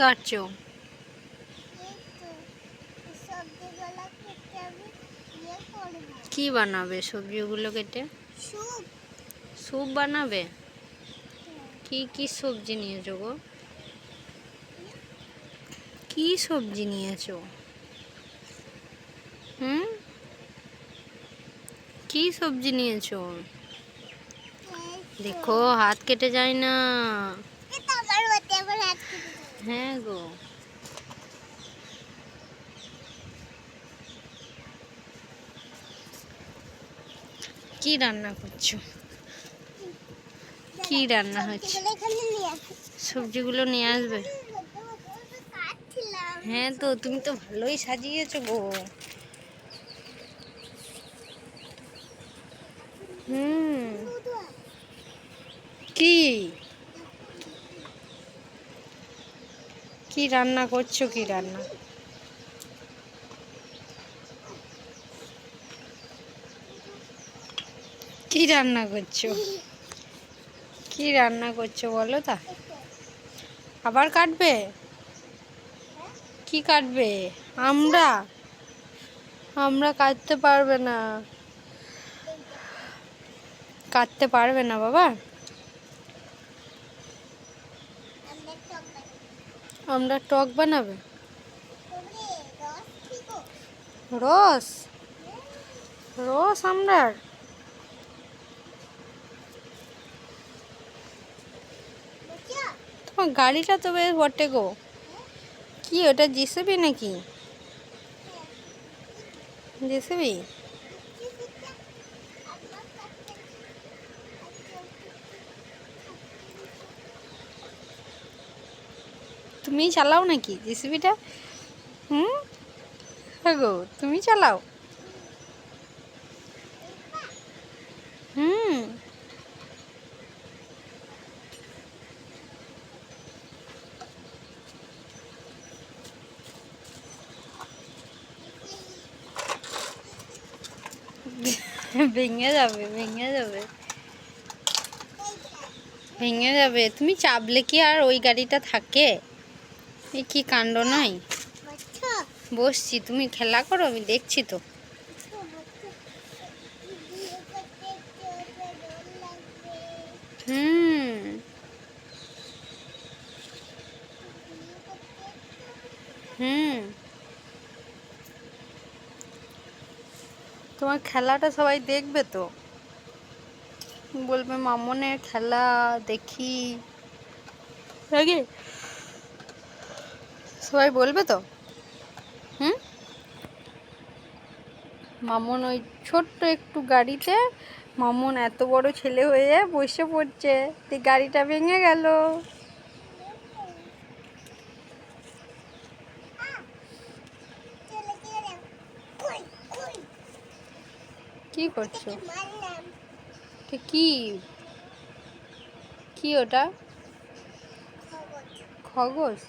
কাটছো? কি বানাবে সবজিগুলো কেটে? স্যুপ বানাবে? কি কি সবজি নিয়েছো গো? কি সবজি নিয়েছো? হুম? কি সবজি নিয়েছো? দেখো, হাত কেটে যায় না এটা আমার হতে আমার হাত কেটে যাবে। হ্যাঁ গো। কি রান্না করছ? কি রান্না হচ্ছে সবজিগুলো নিয়ে আসবে? হ্যাঁ তো, তুমি তো ভালোই সাজিয়েছো গো। হুম। কি? কি রান্না করছ, কি রান্না? কি রান্না করছ? কি রান্না করছ বলো তা? আবার কাটবে? কি কাটবে? আমরা? আমরা কাটতে পারবে না। কাটতে পারবে না বাবা? আমরা টক বানাবো। রস? রস আমরা? তোমার গাড়িটা তো বেশ বটে গো। কি, ওটা জিসিবি নাকি? জিসিবি? তুমি চালাও নাকি জিসিবিটা? হুম? গো তুমি চালাও। হুম। ভেঙে যাবে ভেঙে যাবে। ভেঙে যাবে। তুমি চাপলে কি আর ওই গাড়িটা থাকে? এই কি কাণ্ড নয় বসছি, তুমি খেলা করো, আমি দেখছি তো। তোমার খেলাটা সবাই দেখবে তো? বলবে, মামনের খেলা দেখি। নাকি সবাই বলবে তো? হুম? মামন ওই ছোট্ট একটু গাড়িতে। মামন এত বড় ছেলে হয়ে বসে পড়ছে। গাড়িটা ভেঙে গেল? কি করছ? কি? কি ওটা। খগস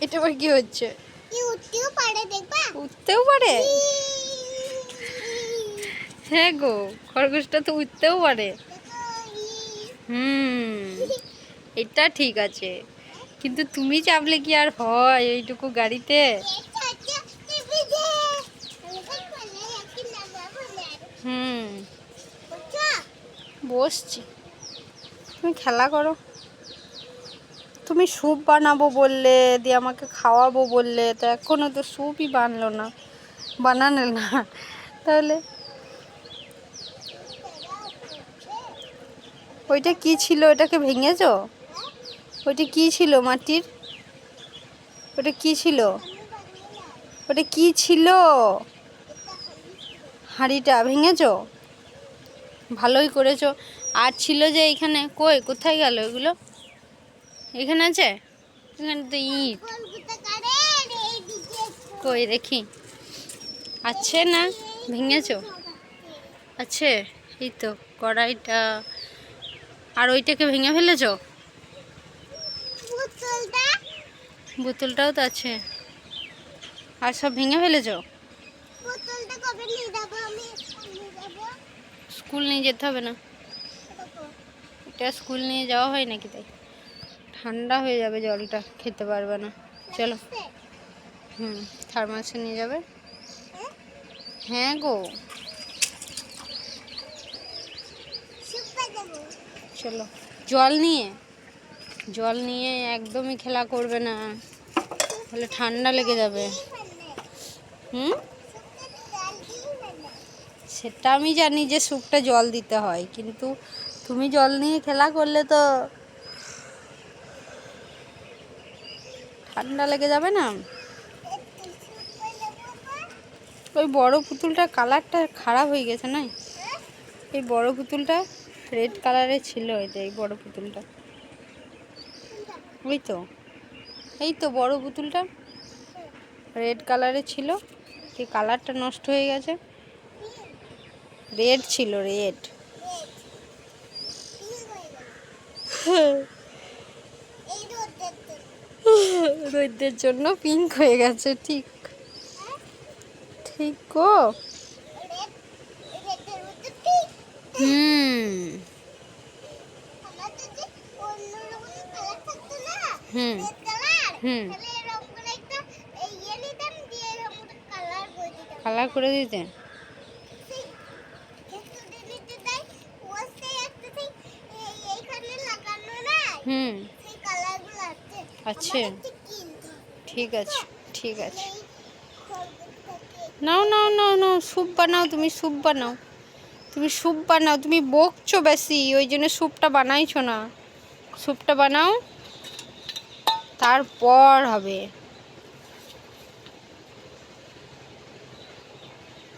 এটা আবার কি হচ্ছে? উঠতেও পারে দেখবা? উঠতেও পারে? হ্যাঁ গো খরগোশটা তো উঠতেও পারে। হুম এটা ঠিক আছে। কিন্তু তুমি চাপলে কি আর হয় এইটুকু গাড়িতে। হুম। বসছি। তুমি খেলা করো। তুমি স্যুপ বানাবো বললে, দিয়ে আমাকে খাওয়াবো বললে, তো এখনও তো স্যুপই বানলো না, বানালে না। তাহলে ওইটা কি ছিল? ওটাকে ভেঙেছো? ওইটা কি ছিল মাটির? ওটা কি ছিল? ওটা কি ছিল? হাঁড়িটা ভেঙেছো? ভালোই করেছ। আর ছিল যে এখানে, কই? কোথায় গেল এগুলো? এখানে আছে? এখানে তো ইট। কই দেখি। আছে না? ভেঙেছো? আছে। এই তো কড়াইটা। আর ওইটাকে ভেঙে ফেলেছো? বোতলটা? বোতলটাও তো আছে। আর সব ভেঙে ফেলেছো? স্কুল নিয়ে যেতে হবে না। এটা স্কুল নিয়ে যাওয়া হয় নাকি তাই? ঠান্ডা হয়ে যাবে জলটা, খেতে পারবে না। চলো। হুম থার্মাসে নিয়ে যাবে। হ্যাঁ গো। চলো। জল নিয়ে। জল নিয়ে একদমই খেলা করবে না। তাহলে ঠান্ডা লেগে যাবে। হুম? সেটা আমি জানি যে স্যুপটা জল দিতে হয়। কিন্তু তুমি জল নিয়ে খেলা করলে তো ঠান্ডা লেগে যাবে না? ওই বড় পুতুলটার কালারটা খারাপ হয়ে গেছে না? এই বড় পুতুলটা রেড কালারের ছিল এটা, এই বড় পুতুলটা। ওই তো, এই তো বড় পুতুলটা রেড কালারের ছিল। কি কালারটা নষ্ট হয়ে গেছে? রেড ছিল, রেড। এই রোদের জন্য পিঙ্ক হয়ে গেছে, ঠিক। ঠিক গো। হুম। হুম। হুম। কালার করে দিতাম দিতে। সেই একটু দিতে দেয় ও সেই একটা সেই এই- এইখানে লাগানো না হুম। আছে। ঠিক আছে ঠিক আছে। নাও নাও নাও নাও, স্যুপ বানাও, তুমি স্যুপ বানাও। তুমি স্যুপ বানাও, তুমি বকছো বেশি, ওই জন্য স্যুপটা বানাইছো না। স্যুপটা বানাও, তারপর হবে।